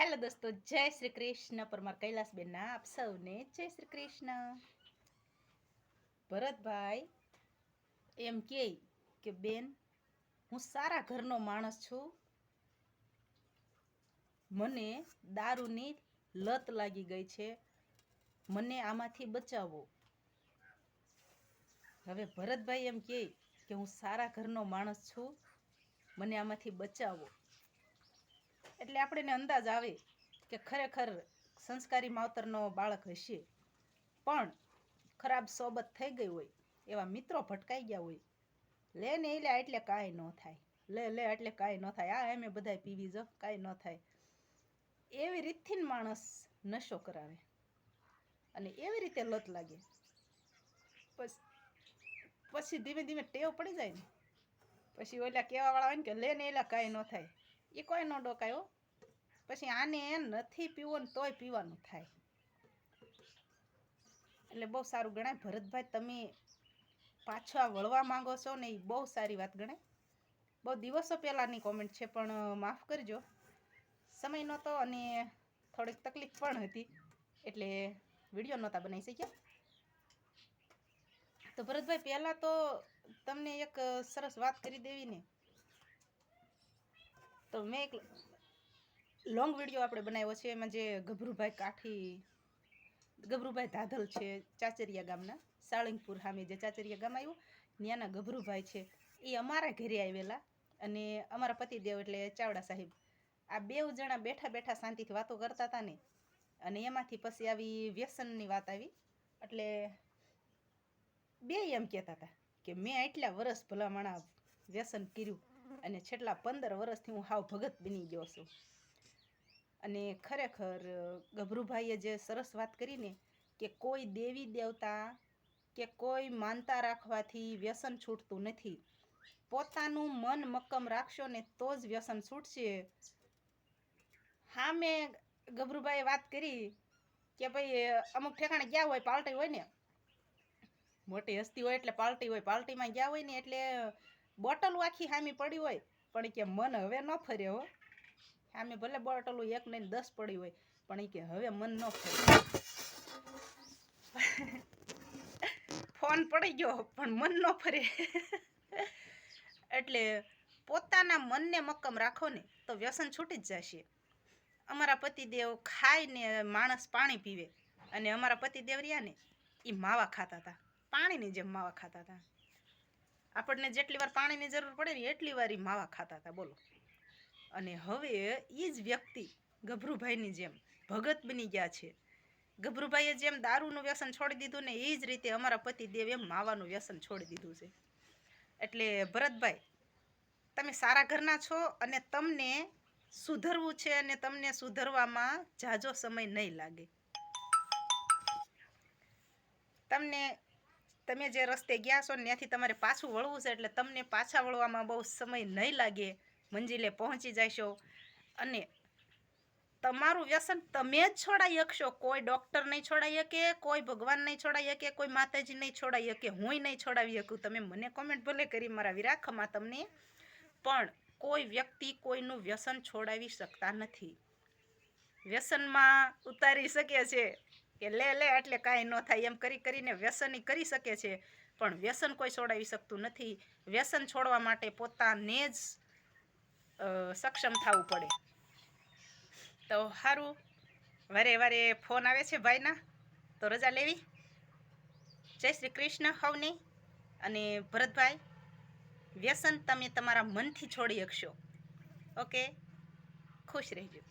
Hello દોસ્તો, જય શ્રી કૃષ્ણ. પરમાર કૈલાસબેનના આપ સૌને જય શ્રી કૃષ્ણ. ભરતભાઈ, એમ કહે કે બેન, હું સારા ઘરનો માણસ છું. મને દારૂની લત લાગી ગઈ છે. મને આમાંથી બચાવો. હવે ભરતભાઈ એમ કહે કે હું સારા ઘરનો માણસ છું. મને આમાંથી બચાવો. એટલે આપણને અંદાજ આવે કે ખરેખર સંસ્કારી માવતરનો બાળક હશે. પણ ખરાબ સોબત થઈ ગઈ હોય, એવા મિત્રો ભટકાઈ ગયા હોય, લે ને લે એટલે કાંઈ ન થાય. લે લે એટલે કાંઈ ન થાય. આ એમે બધાય પીવી જો, કાંઈ ન થાય. એવી રીતથી માણસ નશો કરાવે. અને એવી રીતે લત લાગે. પછી પછી ધીમે ધીમે ટેવ પડી જાય ને. પછી ઓલા કહેવાવાળા હોય ને કે લે ને એલા કાંઈ ન થાય. એ કોઈ ન ડોકાયો પછી આને નથી પીવું ને તોય પીવાનું થાય. એટલે બહુ સારું ગણાય. ભરતભાઈ, તમે પાછા વળવા માંગો છો ને એ બહુ સારી વાત ગણાય. બહુ દિવસો પહેલાંની કોમેન્ટ છે, પણ માફ કરજો. સમય નહોતો અને થોડીક તકલીફ પણ હતી. એટલે વીડિયો નહોતા બનાવી શક્યા. તો ભરતભાઈ, પહેલાં તો તમને એક સરસ વાત કરી દેવી ને. તો મેં એક લોંગ વીડિયો આપણે બનાવ્યો છે. એમાં જે ગભરુભાઈ કાઠી, ગભરુભાઈ ધાધલ છે ચાચરિયા ગામના, સાળંગપુર સામે જે ચાચરિયા ગામ આવ્યું, ત્યાંના ગભરુભાઈ છે. એ અમારા ઘરે આવેલા અને અમારા પતિદેવ એટલે ચાવડા સાહેબ. આ બે જણા બેઠા બેઠા શાંતિથી વાતો કરતા હતા ને, અને એમાંથી પછી આવી વ્યસનની વાત આવી. એટલે બે એમ કહેતા હતા કે મેં આટલા વર્ષ ભલામણા વ્યસન કર્યું. અને છેલ્લા પંદર વર્ષથી હું હાવ ભગત બની ગયો છું. અને ખરેખર ગભરુભાઈએ જે સરસ વાત કરીને કે કોઈ દેવી દેવતા કે કોઈ માનતા રાખવાથી વ્યસન છૂટતું નથી, પોતાનું મન મક્કમ રાખશો ને તો જ વ્યસન છૂટશે. હા, મેં ગભરુભાઈએ વાત કરી કે ભાઈ અમુક ઠેકાણે ગયા હોય પાર્ટી હોય ને. મોટી હસ્તી હોય એટલે પાર્ટી હોય પાર્ટીમાં ગયા હોય ને એટલે બોટલ આખી હામી પડી હોય, પણ કે મન હવે ન ફરે હો. સામે ભલે બોટલું એક નહીં દસ પડી હોય, પણ એ કે હવે મન ન ફરે. ફોન પડી ગયો, પણ મન ન ફરે. એટલે પોતાના મનને મક્કમ રાખો ને, તો વ્યસન છૂટી જ જશે. અમારા પતિદેવ ખાઈને માણસ પાણી પીવે. અને અમારા પતિદેવ રહ્યા ને એ માવા ખાતા હતા. પાણીની જેમ માવા ખાતા હતા. આપણને જેટલી વાર પાણીની જરૂર પડે ને એટલી વાર માવા ખાતા હતા, બોલો. અને હવે એ જ વ્યક્તિ ગભરુભાઈની જેમ ભગત બની ગયા છે. ગભરુભાઈએ જેમ દારૂનું વ્યસન છોડી દીધું ને એ જ રીતે અમારા પતિદેવ એમ માવાનું વ્યસન છોડી દીધું છે. એટલે ભરતભાઈ, તમે સારા ઘરના છો અને તમને સુધરવું છે અને તમને સુધરવામાં ઝાઝો સમય નહીં લાગે. તમને તમે જે રસ્તે ગયા છો ને ત્યાંથી તમારે પાછું વળવું છે એટલે તમને પાછા વળવામાં બહુ સમય નહીં લાગે. મંજિલે પહોંચી જશો. અને તમારું વ્યસન તમે જ છોડાઈ શકશો. કોઈ ડૉક્ટર નહીં છોડાઈ શકે, કોઈ ભગવાન નહીં છોડાઈ શકે, કોઈ માતાજી નહીં છોડાઈ શકે હું નહીં છોડાવી શકું. તમે મને કોમેન્ટ ભલે કરી મારા વિરાખમાં તમને, પણ કોઈ વ્યક્તિ કોઈનું વ્યસન છોડાવી શકતા નથી. વ્યસનમાં ઉતારી શકે છે. કે લે લે, એટલે કાંઈ ન થાય. એમ કરી, કરીને વ્યસન કરી શકે છે. પણ વ્યસન કોઈ છોડાવી શકતું નથી. વ્યસન છોડવા માટે પોતાને જ સક્ષમ થવું પડે. તો સારું વારે વારે ફોન આવે છે ભાઈના. તો રજા લેવી. જય શ્રી કૃષ્ણ, હવની. અને ભરતભાઈ, વ્યસન તમે તમારા મનથી છોડી શકશો. ઓકે? ખુશ રહેજો.